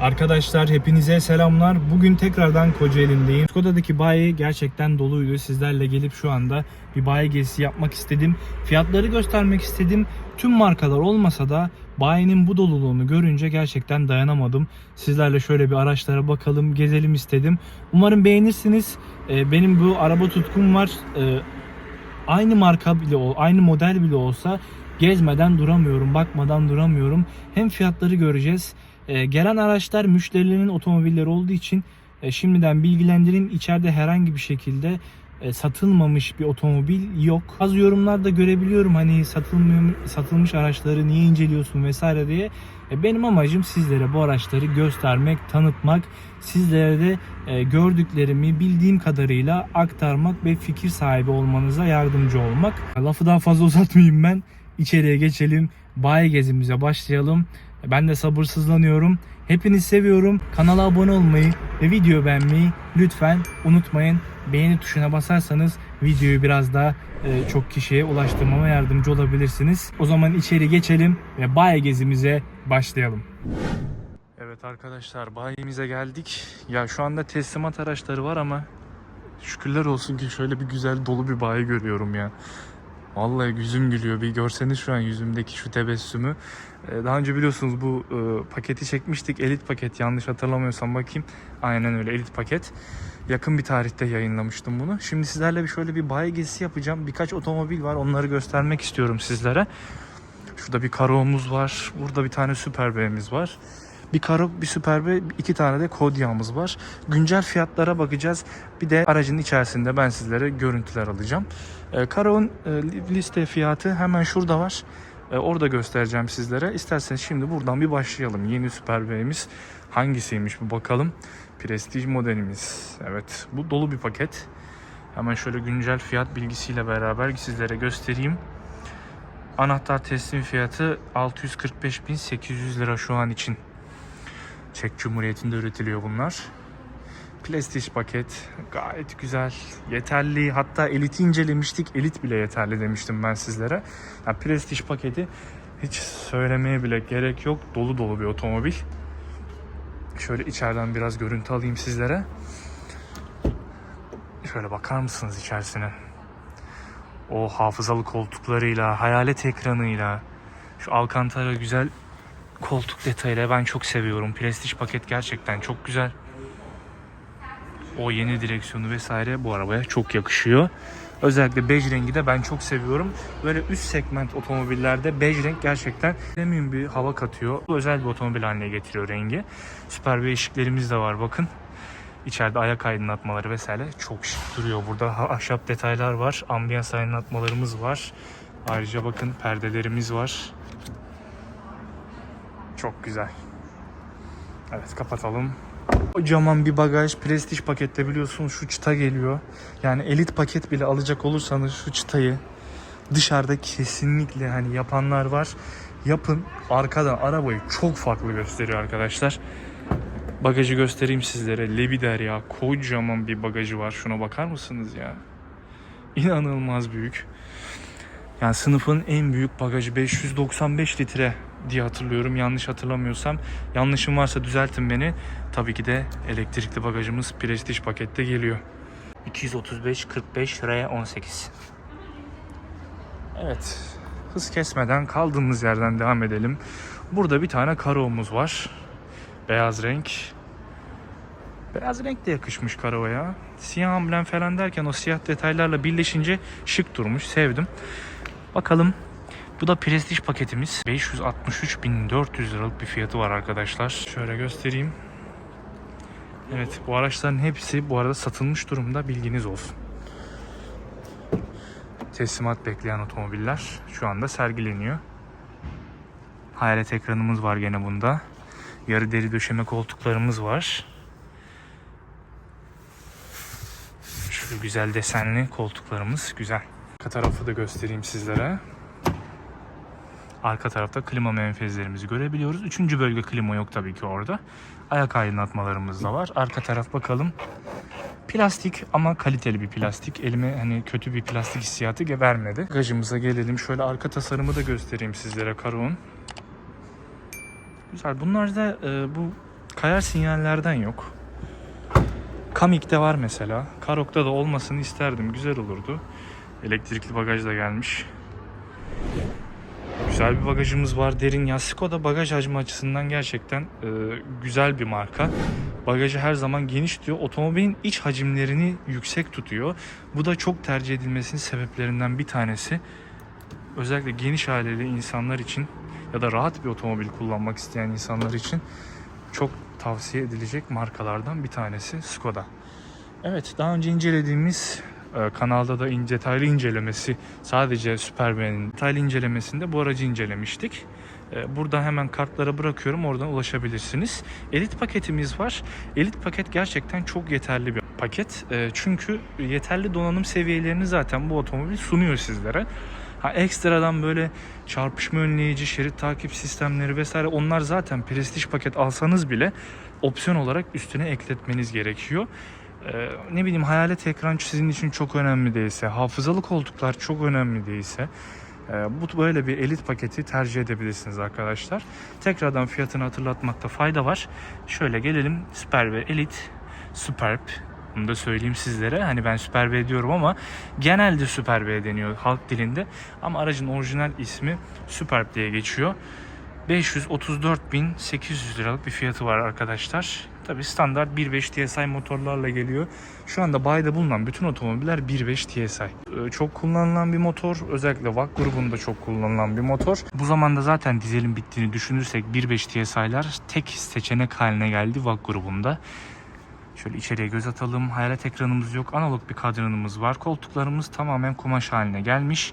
Arkadaşlar hepinize selamlar. Bugün tekrardan Kocaeli'ndeyim. Skoda'daki bayi gerçekten doluydu. Sizlerle gelip şu anda bir bayi gezisi yapmak istedim. Fiyatları göstermek istedim. Tüm markalar olmasa da bayinin bu doluluğunu görünce gerçekten dayanamadım. Sizlerle şöyle bir araçlara bakalım, gezelim istedim. Umarım beğenirsiniz. Ee, Benim bu araba tutkum var. Ee, Aynı marka bile aynı model bile olsa gezmeden duramıyorum, bakmadan duramıyorum. Hem fiyatları göreceğiz. Ee, gelen araçlar müşterilerin otomobilleri olduğu için e, şimdiden bilgilendireyim. İçeride herhangi bir şekilde e, satılmamış bir otomobil yok. Az yorumlarda görebiliyorum hani satılmıyor, satılmış araçları niye inceliyorsun vesaire diye. E, benim amacım sizlere bu araçları göstermek, tanıtmak, sizlere de e, gördüklerimi bildiğim kadarıyla aktarmak ve fikir sahibi olmanıza yardımcı olmak. Lafı daha fazla uzatmayayım ben. İçeriye geçelim. Bayi gezimize başlayalım. Ben de sabırsızlanıyorum. Hepinizi seviyorum. Kanala abone olmayı ve video beğenmeyi lütfen unutmayın. Beğeni tuşuna basarsanız videoyu biraz daha e, çok kişiye ulaştırmama yardımcı olabilirsiniz. O zaman içeri geçelim ve bayi gezimize başlayalım. Evet arkadaşlar bayimize geldik. Ya şu anda teslimat araçları var ama şükürler olsun ki şöyle bir güzel dolu bir bayi görüyorum ya. Vallahi yüzüm gülüyor. Bir görseniz şu an yüzümdeki şu tebessümü. Ee, Daha önce biliyorsunuz bu e, paketi çekmiştik. Elit paket yanlış hatırlamıyorsam bakayım. Aynen öyle elit paket. Yakın bir tarihte yayınlamıştım bunu. Şimdi sizlerle bir şöyle bir bayi gezisi yapacağım. Birkaç otomobil var. Onları göstermek istiyorum sizlere. Şurada bir Karo'muz var. Burada bir tane B'miz var. Bir Karo, bir Super B, iki tane de Kodia'mız var. Güncel fiyatlara bakacağız. Bir de aracın içerisinde ben sizlere görüntüler alacağım. E, Karo'nun e, liste fiyatı hemen şurada var. E, orada göstereceğim sizlere. İsterseniz şimdi buradan bir başlayalım. Yeni Super B'miz hangisiymiş bir bakalım. Prestige modelimiz. Evet bu dolu bir paket. Hemen şöyle güncel fiyat bilgisiyle beraber sizlere göstereyim. Anahtar teslim fiyatı 645.800 lira şu an için. Çek Cumhuriyeti'nde üretiliyor bunlar. Prestige paket gayet güzel, yeterli. Hatta Elite'i incelemiştik. Elit bile yeterli demiştim ben sizlere. Yani Prestige paketi hiç söylemeye bile gerek yok. Dolu dolu bir otomobil. Şöyle içeriden biraz görüntü alayım sizlere. Şöyle bakar mısınız içerisine? O hafızalı koltuklarıyla, hayalet ekranıyla, şu Alcantara güzel koltuk detayıyla ben çok seviyorum. Prestige paket gerçekten çok güzel. O yeni direksiyonu vesaire bu arabaya çok yakışıyor. Özellikle bej rengi de ben çok seviyorum. Böyle üst segment otomobillerde bej renk gerçekten premium bir hava katıyor. Bu özel bir otomobil haline getiriyor rengi. Süper bir ışıklarımız da var bakın. İçeride ayak aydınlatmaları vesaire çok şık duruyor. Burada ahşap detaylar var. Ambiyans aydınlatmalarımız var. Ayrıca bakın perdelerimiz var. Çok güzel. Evet kapatalım. Kocaman bir bagaj. Prestige pakette biliyorsunuz şu çıta geliyor. Yani elit paket bile alacak olursanız şu çıtayı dışarıda kesinlikle hani yapanlar var. Yapın. Arkadan arabayı çok farklı gösteriyor arkadaşlar. Bagajı göstereyim sizlere. Lebider ya. Kocaman bir bagajı var. Şuna bakar mısınız ya? İnanılmaz büyük. Yani sınıfın en büyük bagajı 595 litre diye hatırlıyorum. Yanlış hatırlamıyorsam. Yanlışım varsa düzeltin beni. Tabii ki de elektrikli bagajımız Prestige pakette geliyor. 235 45 R18. Evet. Hız kesmeden kaldığımız yerden devam edelim. Burada bir tane karoğumuz var. Beyaz renk. Beyaz renk de yakışmış karoya. Siyah amblem falan derken o siyah detaylarla birleşince şık durmuş. Sevdim. Bakalım. Bu da Prestige paketimiz. 563.400 liralık bir fiyatı var arkadaşlar. Şöyle göstereyim. Evet bu araçların hepsi bu arada satılmış durumda bilginiz olsun. Teslimat bekleyen otomobiller şu anda sergileniyor. Hayalet ekranımız var gene bunda. Yarı deri döşeme koltuklarımız var. Şöyle güzel desenli koltuklarımız güzel. Arka tarafı da göstereyim sizlere. Arka tarafta klima menfezlerimizi görebiliyoruz. Üçüncü bölge klima yok tabii ki orada. Ayak aydınlatmalarımız da var. Arka taraf bakalım. Plastik ama kaliteli bir plastik. Elime hani kötü bir plastik hissiyatı vermedi. Bagajımıza gelelim. Şöyle arka tasarımı da göstereyim sizlere Karo'nun. Güzel. Bunlar da e, bu Kayar sinyallerden yok. Kamik'te var mesela. Karok'ta da olmasını isterdim. Güzel olurdu. Elektrikli bagaj da gelmiş. Güzel bir bagajımız var. Derin ya. Skoda bagaj hacmi açısından gerçekten e, güzel bir marka. Bagajı her zaman geniş diyor. Otomobilin iç hacimlerini yüksek tutuyor. Bu da çok tercih edilmesinin sebeplerinden bir tanesi. Özellikle geniş aileli insanlar için ya da rahat bir otomobil kullanmak isteyen insanlar için çok tavsiye edilecek markalardan bir tanesi Skoda. Evet daha önce incelediğimiz kanalda da in, detaylı incelemesi sadece Superman'in detaylı incelemesinde bu aracı incelemiştik. E, Burada hemen kartlara bırakıyorum oradan ulaşabilirsiniz. Elit paketimiz var. Elit paket gerçekten çok yeterli bir paket. E, Çünkü yeterli donanım seviyelerini zaten bu otomobil sunuyor sizlere. Ha ekstradan böyle çarpışma önleyici, şerit takip sistemleri vesaire onlar zaten prestij paket alsanız bile opsiyon olarak üstüne ekletmeniz gerekiyor. Ee, ne bileyim hayalet ekran sizin için çok önemli değilse, hafızalı koltuklar çok önemli değilse e, bu böyle bir elit paketi tercih edebilirsiniz arkadaşlar. Tekrardan fiyatını hatırlatmakta fayda var. Şöyle gelelim Super ve Elit, Superb bunu da söyleyeyim sizlere. Hani ben Super B diyorum ama genelde Super B deniyor halk dilinde. Ama aracın orijinal ismi Superb diye geçiyor. 534.800 liralık bir fiyatı var arkadaşlar. Tabi standart 1.5 TSI motorlarla geliyor. Şu anda bayide bulunan bütün otomobiller 1.5 TSI. Ee, Çok kullanılan bir motor. Özellikle VAK grubunda çok kullanılan bir motor. Bu zamanda zaten dizelin bittiğini düşünürsek 1.5 TSI'lar tek seçenek haline geldi VAK grubunda. Şöyle içeriye göz atalım. Hayalet ekranımız yok. Analog bir kadranımız var. Koltuklarımız tamamen kumaş haline gelmiş.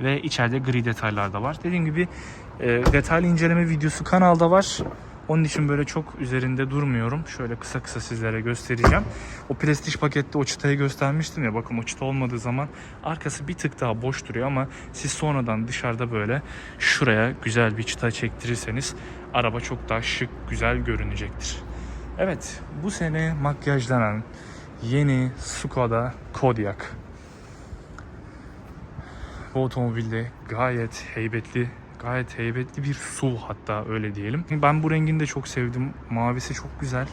Ve içeride gri detaylar da var. Dediğim gibi e, detaylı inceleme videosu kanalda var. Onun için böyle çok üzerinde durmuyorum. Şöyle kısa kısa sizlere göstereceğim. O prestij pakette o çıtayı göstermiştim ya. Bakın o çıta olmadığı zaman arkası bir tık daha boş duruyor ama siz sonradan dışarıda böyle şuraya güzel bir çıta çektirirseniz araba çok daha şık, güzel görünecektir. Evet, bu sene makyajlanan yeni Skoda Kodiaq. Bu otomobilde gayet heybetli, gayet heybetli bir SUV hatta öyle diyelim. Ben bu rengini de çok sevdim. Mavisi çok güzel.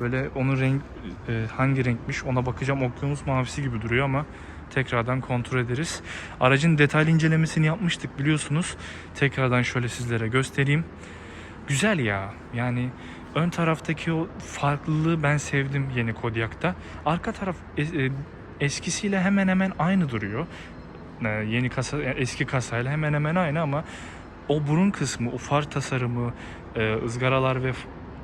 Böyle onun renk e, hangi renkmiş ona bakacağım. Okyanus mavisi gibi duruyor ama tekrardan kontrol ederiz. Aracın detaylı incelemesini yapmıştık biliyorsunuz. Tekrardan şöyle sizlere göstereyim. Güzel ya. Yani ön taraftaki o farklılığı ben sevdim yeni Kodiaq'ta. Arka taraf e- e, eskisiyle hemen hemen aynı duruyor. E, yeni kasa e, eski kasayla hemen hemen aynı ama o burun kısmı, o far tasarımı, e, ızgaralar ve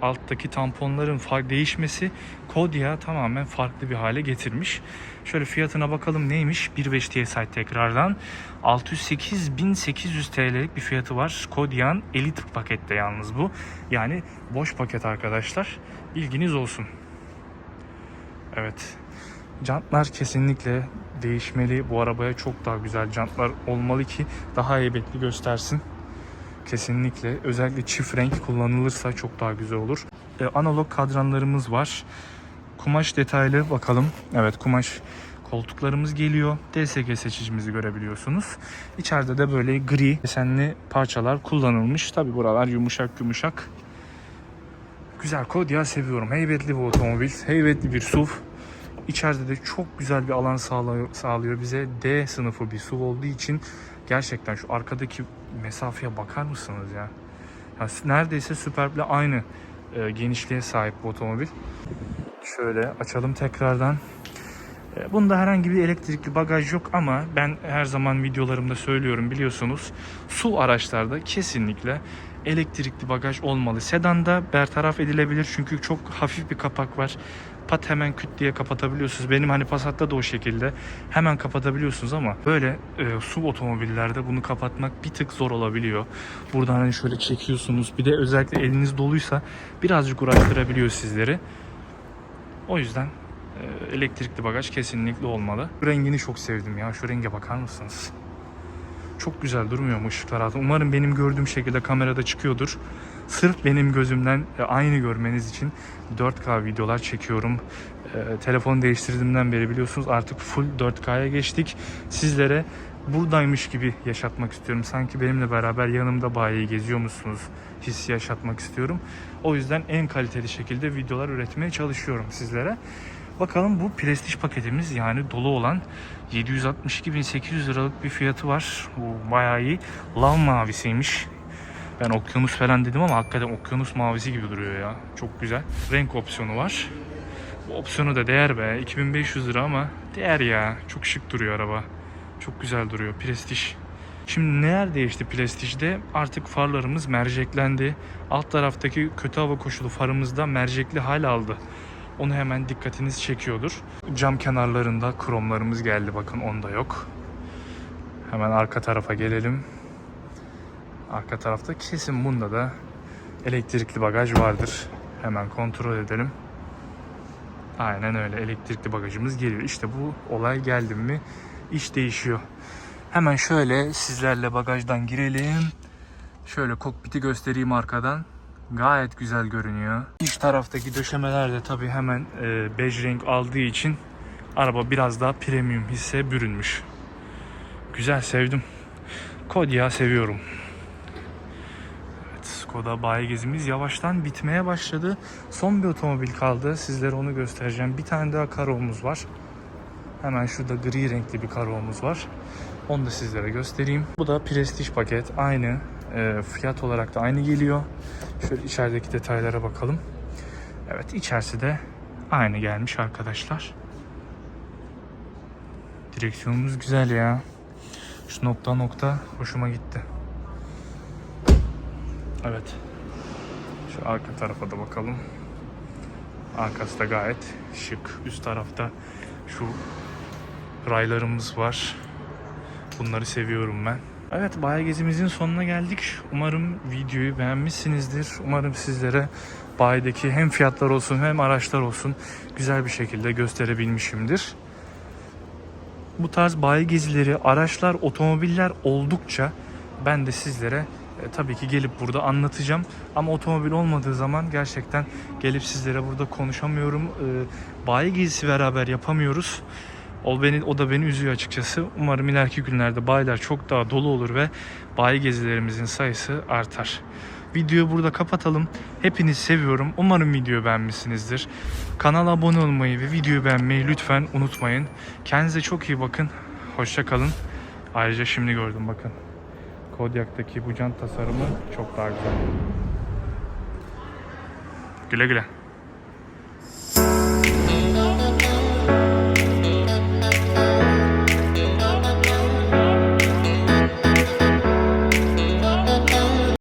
alttaki tamponların fark değişmesi Kodiaq'ı tamamen farklı bir hale getirmiş. Şöyle fiyatına bakalım neymiş? 1.5 TSI tekrardan 608.800 TL'lik bir fiyatı var. Kodiaq'ın Elite pakette yalnız bu. Yani boş paket arkadaşlar. Bilginiz olsun. Evet. Jantlar kesinlikle değişmeli. Bu arabaya çok daha güzel jantlar olmalı ki daha heybetli göstersin. Kesinlikle. Özellikle çift renk kullanılırsa çok daha güzel olur. E, analog kadranlarımız var. Kumaş detaylı bakalım. Evet kumaş koltuklarımız geliyor. DSG seçicimizi görebiliyorsunuz. İçeride de böyle gri desenli parçalar kullanılmış. Tabi buralar yumuşak yumuşak. Güzel Kodiaq seviyorum. Heybetli bir otomobil. Heybetli bir SUV. İçeride de çok güzel bir alan sağlıyor, sağlıyor bize. D sınıfı bir SUV olduğu için gerçekten şu arkadaki mesafeye bakar mısınız ya? ya neredeyse Superb'le aynı e, genişliğe sahip bu otomobil. Şöyle açalım tekrardan. E, Bunda herhangi bir elektrikli bagaj yok ama ben her zaman videolarımda söylüyorum biliyorsunuz. SUV araçlarda kesinlikle elektrikli bagaj olmalı. Sedanda bertaraf edilebilir çünkü çok hafif bir kapak var. Pat hemen küt diye kapatabiliyorsunuz. Benim hani Passat'ta da o şekilde hemen kapatabiliyorsunuz ama böyle e, SUV otomobillerde bunu kapatmak bir tık zor olabiliyor. Buradan hani şöyle çekiyorsunuz. Bir de özellikle eliniz doluysa birazcık uğraştırabiliyor sizleri. O yüzden e, elektrikli bagaj kesinlikle olmalı. Rengini çok sevdim ya. Şu renge bakar mısınız? Çok güzel durmuyor mu ışıklar altında? Umarım benim gördüğüm şekilde kamerada çıkıyordur. Sırf benim gözümden e, aynı görmeniz için 4K videolar çekiyorum. E, telefonu değiştirdiğimden beri biliyorsunuz artık full 4K'ya geçtik. Sizlere buradaymış gibi yaşatmak istiyorum. Sanki benimle beraber yanımda bayiyi geziyor musunuz hissi yaşatmak istiyorum. O yüzden en kaliteli şekilde videolar üretmeye çalışıyorum sizlere. Bakalım bu prestij paketimiz yani dolu olan 762.800 liralık bir fiyatı var. Bu bayağı iyi. Lav mavisiymiş. Ben okyanus falan dedim ama hakikaten okyanus mavisi gibi duruyor ya. Çok güzel. Renk opsiyonu var. Bu opsiyonu da değer be. 2500 lira ama değer ya. Çok şık duruyor araba. Çok güzel duruyor. Prestij. Şimdi neler değişti Prestij'de? Artık farlarımız merceklendi. Alt taraftaki kötü hava koşulu farımızda mercekli hal aldı. Onu hemen dikkatiniz çekiyordur. Cam kenarlarında kromlarımız geldi. Bakın onda yok. Hemen arka tarafa gelelim. Arka tarafta kesin bunda da elektrikli bagaj vardır. Hemen kontrol edelim. Aynen öyle elektrikli bagajımız geliyor. İşte bu olay geldi mi iş değişiyor. Hemen şöyle sizlerle bagajdan girelim. Şöyle kokpiti göstereyim arkadan. Gayet güzel görünüyor. İç taraftaki döşemeler de tabii hemen e, bej renk aldığı için araba biraz daha premium hisse bürünmüş. Güzel sevdim. Kodiak'ı seviyorum. Evet, Skoda bayi gezimiz yavaştan bitmeye başladı. Son bir otomobil kaldı. Sizlere onu göstereceğim. Bir tane daha karomuz var. Hemen şurada gri renkli bir karomuz var. Onu da sizlere göstereyim. Bu da prestij paket. Aynı. E, fiyat olarak da aynı geliyor. Şöyle içerideki detaylara bakalım. Evet içerisi de aynı gelmiş arkadaşlar. Direksiyonumuz güzel ya. Şu nokta nokta hoşuma gitti. Evet. Şu arka tarafa da bakalım. Arkası da gayet şık. Üst tarafta şu raylarımız var. Bunları seviyorum ben. Evet bayi gezimizin sonuna geldik. Umarım videoyu beğenmişsinizdir. Umarım sizlere bayideki hem fiyatlar olsun hem araçlar olsun güzel bir şekilde gösterebilmişimdir. Bu tarz bayi gezileri, araçlar, otomobiller oldukça ben de sizlere e, tabii ki gelip burada anlatacağım. Ama otomobil olmadığı zaman gerçekten gelip sizlere burada konuşamıyorum. E, bayi gezisi beraber yapamıyoruz. O beni o da beni üzüyor açıkçası. Umarım ileriki günlerde bayiler çok daha dolu olur ve bayi gezilerimizin sayısı artar. Videoyu burada kapatalım. Hepinizi seviyorum. Umarım videoyu beğenmişsinizdir. Kanala abone olmayı ve videoyu beğenmeyi lütfen unutmayın. Kendinize çok iyi bakın. Hoşça kalın. Ayrıca şimdi gördüm bakın. Kodiak'taki bu jant tasarımı çok daha güzel. Güle güle.